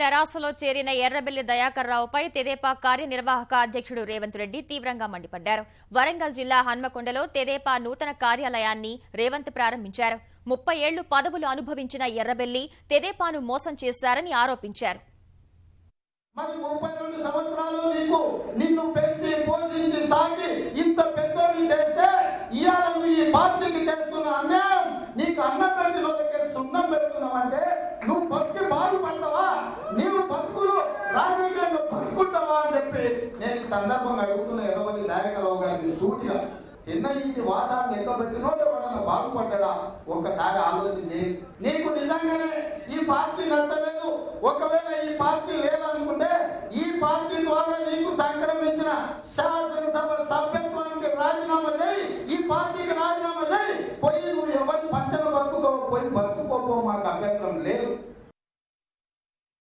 తెరాసలో చేరిన ఎర్రబెల్లి దయాకర్ రావుపై తెదేపా కార్యనిర్వాహక అధ్యక్షుడు రేవంత్ రెడ్డి తీవ్రంగా మండిపడ్డారు. వరంగల్ జిల్లా హన్మకొండలో తెదేపా నూతన కార్యాలయాన్ని రేవంత్ ప్రారంభించారు. ముప్పై ఏళ్ళు పదవులు అనుభవించిన ఎర్రబెల్లి తెదేపాను మోసం చేశారని ఆరోపించారు. మరి ముప్పై రెండు సంవత్సరాలు నీకు నిన్ను పెంచి పోషించి సాగి ఇంత చేస్తే ఇవాళ ఈ పార్టీకి చేస్తున్న అన్యాయం. నీకు అన్నం సున్నం రాజకీయంగా అని చెప్పి నేను ఈ సందర్భంగా అడుగుతున్న ఎనభై నాయకరావు గారిని సూటిగా తిన్న ఇది వాసాన్ని ఎంత పెట్టినో బాగుపడ్డా ఒక్కసారి ఆలోచించి నీకు నిజంగానే ఈ పార్టీ నచ్చలేదు. ఒకవేళ ఈ పార్టీ లేదనుకుంటే ఈ పార్టీ ద్వారా నీకు సంక్రమించిన శాసనసభ సభ్యత్వానికి రాజీనామా చేయి. ఈ పార్టీకి రాజీనామా చేయి. పోయి నువ్వు ఎవరిని పంచన బతుకుతో పోయి బతుకుకోపో మాకు అభ్యంతరం లేదు.